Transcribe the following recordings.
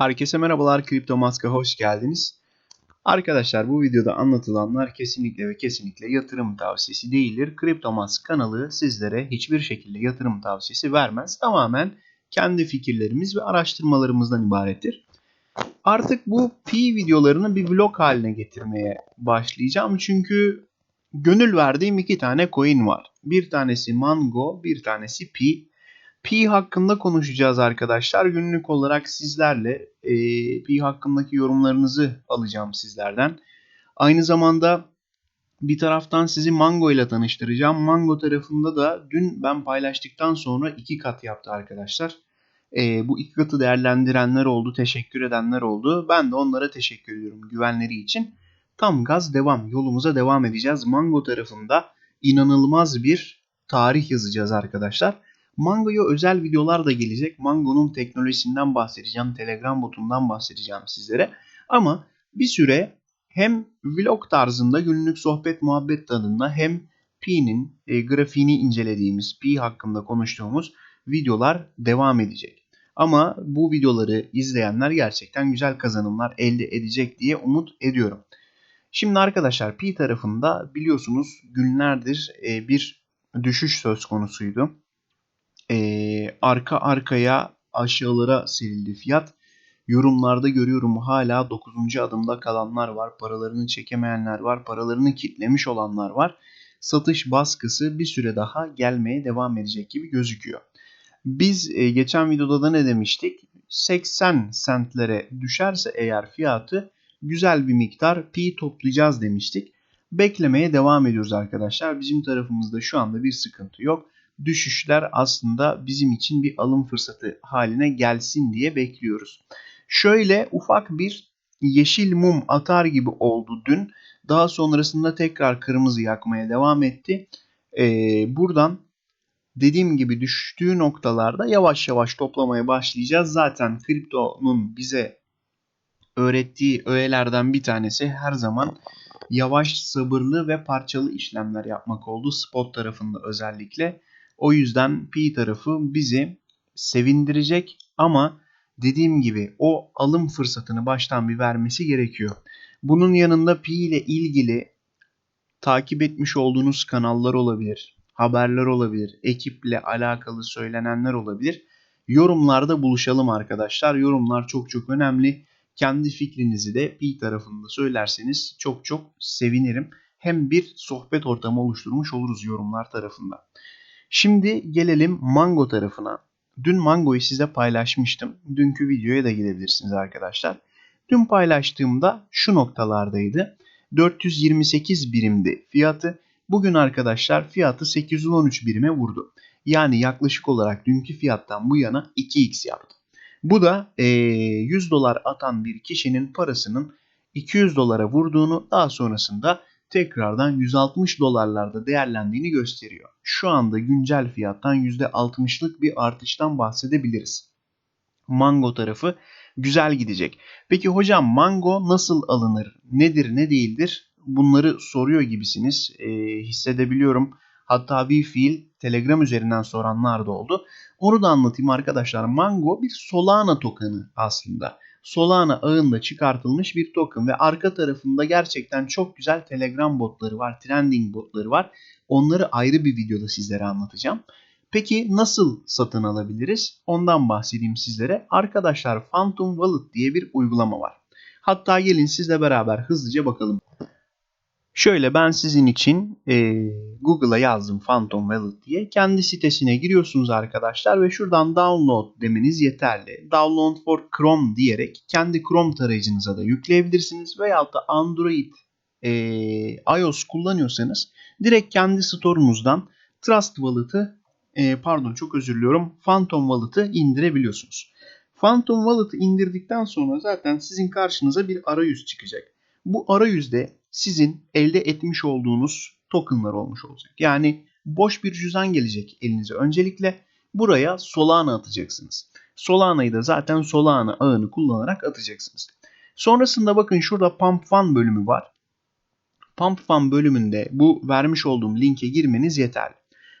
Herkese merhabalar Kripto Mask'a hoş geldiniz. Arkadaşlar bu videoda anlatılanlar kesinlikle ve kesinlikle yatırım tavsiyesi değildir. Kripto Mask kanalı sizlere hiçbir şekilde yatırım tavsiyesi vermez. Tamamen kendi fikirlerimiz ve araştırmalarımızdan ibarettir. Artık bu pi videolarını bir vlog haline getirmeye başlayacağım. Çünkü gönül verdiğim iki tane coin var. Bir tanesi Mango, bir tanesi Pi. Pi hakkında konuşacağız arkadaşlar. Günlük olarak sizlerle e, Pi hakkındaki yorumlarınızı alacağım sizlerden. Aynı zamanda bir taraftan sizi Mango ile tanıştıracağım. Mango tarafında da dün ben paylaştıktan sonra iki kat yaptı arkadaşlar. E, bu iki katı değerlendirenler oldu, teşekkür edenler oldu. Ben de onlara teşekkür ediyorum güvenleri için. Tam gaz devam, yolumuza devam edeceğiz. Mango tarafında inanılmaz bir tarih yazacağız arkadaşlar. Mango'ya özel videolar da gelecek. Mango'nun teknolojisinden bahsedeceğim. Telegram botundan bahsedeceğim sizlere. Ama bir süre hem vlog tarzında günlük sohbet muhabbet tadında hem Pi'nin e, grafiğini incelediğimiz, Pi hakkında konuştuğumuz videolar devam edecek. Ama bu videoları izleyenler gerçekten güzel kazanımlar elde edecek diye umut ediyorum. Şimdi arkadaşlar Pi tarafında biliyorsunuz günlerdir e, bir düşüş söz konusuydu e, arka arkaya aşağılara serildi fiyat. Yorumlarda görüyorum hala 9. adımda kalanlar var. Paralarını çekemeyenler var. Paralarını kitlemiş olanlar var. Satış baskısı bir süre daha gelmeye devam edecek gibi gözüküyor. Biz e, geçen videoda da ne demiştik? 80 sentlere düşerse eğer fiyatı güzel bir miktar pi toplayacağız demiştik. Beklemeye devam ediyoruz arkadaşlar. Bizim tarafımızda şu anda bir sıkıntı yok düşüşler aslında bizim için bir alım fırsatı haline gelsin diye bekliyoruz. Şöyle ufak bir yeşil mum atar gibi oldu dün. Daha sonrasında tekrar kırmızı yakmaya devam etti. Ee, buradan dediğim gibi düştüğü noktalarda yavaş yavaş toplamaya başlayacağız. Zaten kriptonun bize öğrettiği öğelerden bir tanesi her zaman yavaş, sabırlı ve parçalı işlemler yapmak oldu. Spot tarafında özellikle. O yüzden pi tarafı bizi sevindirecek ama dediğim gibi o alım fırsatını baştan bir vermesi gerekiyor. Bunun yanında pi ile ilgili takip etmiş olduğunuz kanallar olabilir, haberler olabilir, ekiple alakalı söylenenler olabilir. Yorumlarda buluşalım arkadaşlar. Yorumlar çok çok önemli. Kendi fikrinizi de pi tarafında söylerseniz çok çok sevinirim. Hem bir sohbet ortamı oluşturmuş oluruz yorumlar tarafında. Şimdi gelelim Mango tarafına. Dün Mango'yu size paylaşmıştım. Dünkü videoya da gidebilirsiniz arkadaşlar. Dün paylaştığımda şu noktalardaydı. 428 birimdi fiyatı. Bugün arkadaşlar fiyatı 813 birime vurdu. Yani yaklaşık olarak dünkü fiyattan bu yana 2x yaptı. Bu da e, 100 dolar atan bir kişinin parasının 200 dolara vurduğunu daha sonrasında tekrardan 160 dolarlarda değerlendiğini gösteriyor. Şu anda güncel fiyattan %60'lık bir artıştan bahsedebiliriz. Mango tarafı güzel gidecek. Peki hocam mango nasıl alınır? Nedir ne değildir? Bunları soruyor gibisiniz. E, hissedebiliyorum. Hatta bir fiil Telegram üzerinden soranlar da oldu. Onu da anlatayım arkadaşlar. Mango bir Solana tokenı aslında. Solana ağında çıkartılmış bir token ve arka tarafında gerçekten çok güzel Telegram botları var, trending botları var. Onları ayrı bir videoda sizlere anlatacağım. Peki nasıl satın alabiliriz? Ondan bahsedeyim sizlere. Arkadaşlar Phantom Wallet diye bir uygulama var. Hatta gelin sizle beraber hızlıca bakalım. Şöyle ben sizin için e, Google'a yazdım Phantom Wallet diye. Kendi sitesine giriyorsunuz arkadaşlar ve şuradan download demeniz yeterli. Download for Chrome diyerek kendi Chrome tarayıcınıza da yükleyebilirsiniz. Veyahut da Android e, iOS kullanıyorsanız direkt kendi store'unuzdan Trust Wallet'ı e, pardon çok özür diliyorum Phantom Wallet'ı indirebiliyorsunuz. Phantom Wallet'ı indirdikten sonra zaten sizin karşınıza bir arayüz çıkacak. Bu arayüzde sizin elde etmiş olduğunuz tokenlar olmuş olacak. Yani boş bir cüzdan gelecek elinize. Öncelikle buraya Solana atacaksınız. Solana'yı da zaten Solana ağını kullanarak atacaksınız. Sonrasında bakın şurada Pump Fun bölümü var. Pump Fun bölümünde bu vermiş olduğum linke girmeniz yeterli.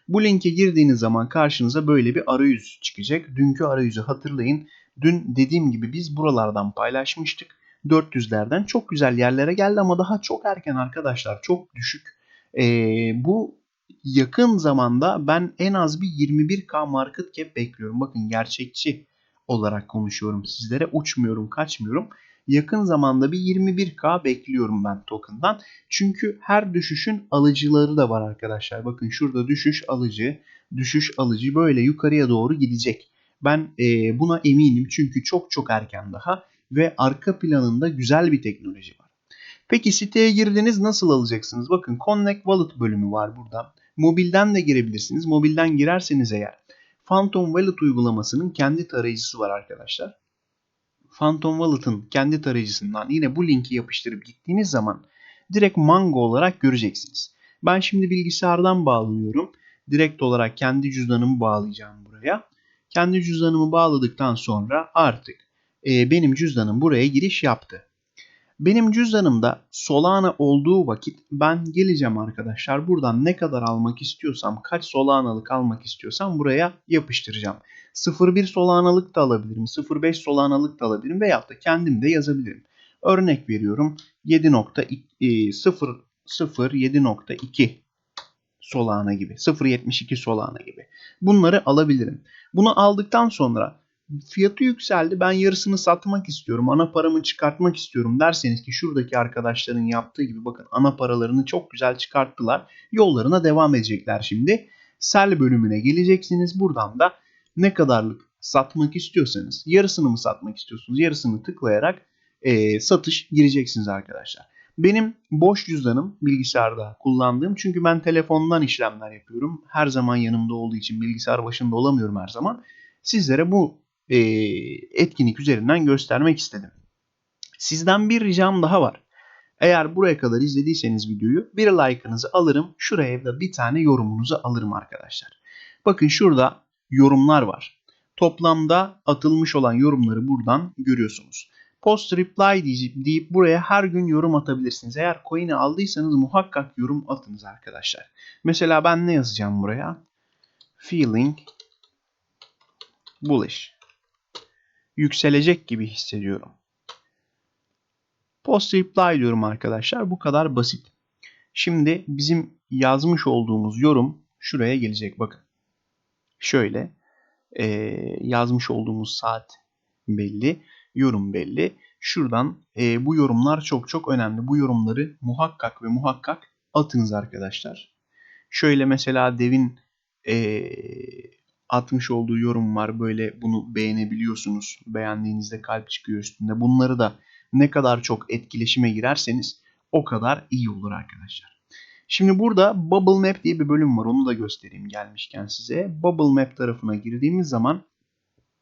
Bu linke girdiğiniz zaman karşınıza böyle bir arayüz çıkacak. Dünkü arayüzü hatırlayın. Dün dediğim gibi biz buralardan paylaşmıştık. 400'lerden çok güzel yerlere geldi ama daha çok erken arkadaşlar. Çok düşük. Ee, bu yakın zamanda ben en az bir 21k market cap bekliyorum. Bakın gerçekçi olarak konuşuyorum sizlere. Uçmuyorum, kaçmıyorum. Yakın zamanda bir 21k bekliyorum ben token'dan. Çünkü her düşüşün alıcıları da var arkadaşlar. Bakın şurada düşüş alıcı, düşüş alıcı böyle yukarıya doğru gidecek. Ben e, buna eminim çünkü çok çok erken daha ve arka planında güzel bir teknoloji var. Peki siteye girdiniz nasıl alacaksınız? Bakın Connect Wallet bölümü var burada. Mobilden de girebilirsiniz. Mobilden girerseniz eğer Phantom Wallet uygulamasının kendi tarayıcısı var arkadaşlar. Phantom Wallet'ın kendi tarayıcısından yine bu linki yapıştırıp gittiğiniz zaman direkt Mango olarak göreceksiniz. Ben şimdi bilgisayardan bağlanıyorum. Direkt olarak kendi cüzdanımı bağlayacağım buraya. Kendi cüzdanımı bağladıktan sonra artık e, benim cüzdanım buraya giriş yaptı. Benim cüzdanımda Solana olduğu vakit ben geleceğim arkadaşlar. Buradan ne kadar almak istiyorsam, kaç Solana'lık almak istiyorsam buraya yapıştıracağım. 0.1 Solana'lık da alabilirim, 0.5 Solana'lık da alabilirim veyahut da kendim de yazabilirim. Örnek veriyorum 7.0 7.2 Solana gibi, 0.72 Solana gibi. Bunları alabilirim. Bunu aldıktan sonra fiyatı yükseldi ben yarısını satmak istiyorum ana paramı çıkartmak istiyorum derseniz ki şuradaki arkadaşların yaptığı gibi bakın ana paralarını çok güzel çıkarttılar yollarına devam edecekler şimdi sell bölümüne geleceksiniz buradan da ne kadarlık satmak istiyorsanız yarısını mı satmak istiyorsunuz yarısını tıklayarak e, satış gireceksiniz arkadaşlar. Benim boş cüzdanım bilgisayarda kullandığım çünkü ben telefondan işlemler yapıyorum. Her zaman yanımda olduğu için bilgisayar başında olamıyorum her zaman. Sizlere bu e, etkinlik üzerinden göstermek istedim. Sizden bir ricam daha var. Eğer buraya kadar izlediyseniz videoyu bir like'ınızı alırım. Şuraya da bir tane yorumunuzu alırım arkadaşlar. Bakın şurada yorumlar var. Toplamda atılmış olan yorumları buradan görüyorsunuz. Post reply deyip buraya her gün yorum atabilirsiniz. Eğer coin'i aldıysanız muhakkak yorum atınız arkadaşlar. Mesela ben ne yazacağım buraya? Feeling bullish yükselecek gibi hissediyorum. Post reply diyorum arkadaşlar. Bu kadar basit. Şimdi bizim yazmış olduğumuz yorum şuraya gelecek. Bakın. Şöyle e, yazmış olduğumuz saat belli. Yorum belli. Şuradan e, bu yorumlar çok çok önemli. Bu yorumları muhakkak ve muhakkak atınız arkadaşlar. Şöyle mesela devin e, atmış olduğu yorum var. Böyle bunu beğenebiliyorsunuz. Beğendiğinizde kalp çıkıyor üstünde. Bunları da ne kadar çok etkileşime girerseniz o kadar iyi olur arkadaşlar. Şimdi burada Bubble Map diye bir bölüm var. Onu da göstereyim gelmişken size. Bubble Map tarafına girdiğimiz zaman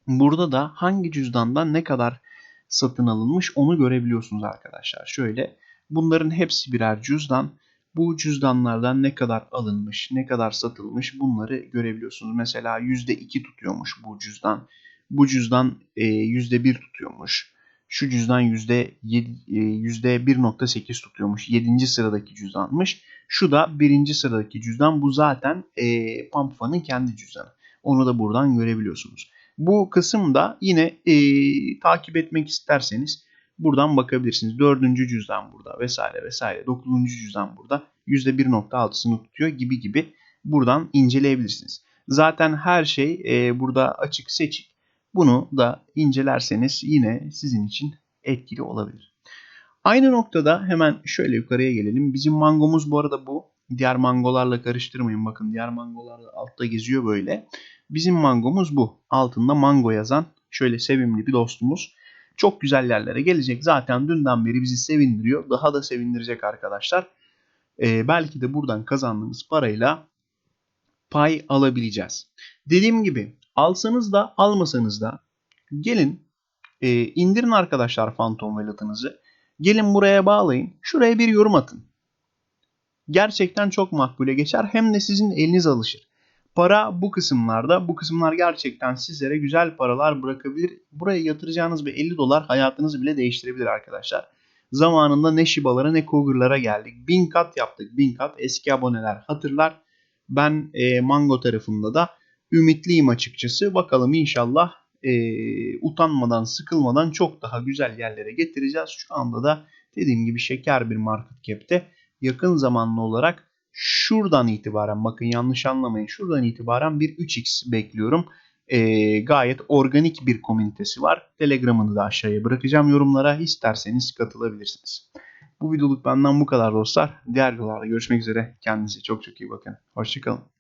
burada da hangi cüzdandan ne kadar satın alınmış onu görebiliyorsunuz arkadaşlar. Şöyle bunların hepsi birer cüzdan. Bu cüzdanlardan ne kadar alınmış, ne kadar satılmış bunları görebiliyorsunuz. Mesela %2 tutuyormuş bu cüzdan. Bu cüzdan %1 e, tutuyormuş. Şu cüzdan %1.8 e, tutuyormuş. 7. sıradaki cüzdanmış. Şu da 1. sıradaki cüzdan. Bu zaten e, Pampfa'nın kendi cüzdanı. Onu da buradan görebiliyorsunuz. Bu kısımda yine e, takip etmek isterseniz Buradan bakabilirsiniz. Dördüncü cüzdan burada vesaire vesaire. Dokuzuncu cüzdan burada. %1.6'sını tutuyor gibi gibi buradan inceleyebilirsiniz. Zaten her şey e, burada açık seçik. Bunu da incelerseniz yine sizin için etkili olabilir. Aynı noktada hemen şöyle yukarıya gelelim. Bizim mangomuz bu arada bu. Diğer mangolarla karıştırmayın. Bakın diğer mangolar da altta geziyor böyle. Bizim mangomuz bu. Altında mango yazan şöyle sevimli bir dostumuz çok güzel yerlere gelecek. Zaten dünden beri bizi sevindiriyor. Daha da sevindirecek arkadaşlar. Ee, belki de buradan kazandığımız parayla pay alabileceğiz. Dediğim gibi alsanız da almasanız da gelin e, indirin arkadaşlar Phantom Wallet'ınızı. Gelin buraya bağlayın. Şuraya bir yorum atın. Gerçekten çok makbule geçer. Hem de sizin eliniz alışır. Para bu kısımlarda. Bu kısımlar gerçekten sizlere güzel paralar bırakabilir. Buraya yatıracağınız bir 50 dolar hayatınızı bile değiştirebilir arkadaşlar. Zamanında ne Shiba'lara ne Cougar'lara geldik. 1000 kat yaptık. 1000 kat eski aboneler hatırlar. Ben e, Mango tarafında da ümitliyim açıkçası. Bakalım inşallah e, utanmadan, sıkılmadan çok daha güzel yerlere getireceğiz. Şu anda da dediğim gibi şeker bir market cap'te yakın zamanlı olarak şuradan itibaren bakın yanlış anlamayın şuradan itibaren bir 3x bekliyorum. E, gayet organik bir komünitesi var. Telegram'ını da aşağıya bırakacağım yorumlara. İsterseniz katılabilirsiniz. Bu videoluk benden bu kadar dostlar. Diğer videolarda görüşmek üzere. Kendinize çok çok iyi bakın. Hoşçakalın.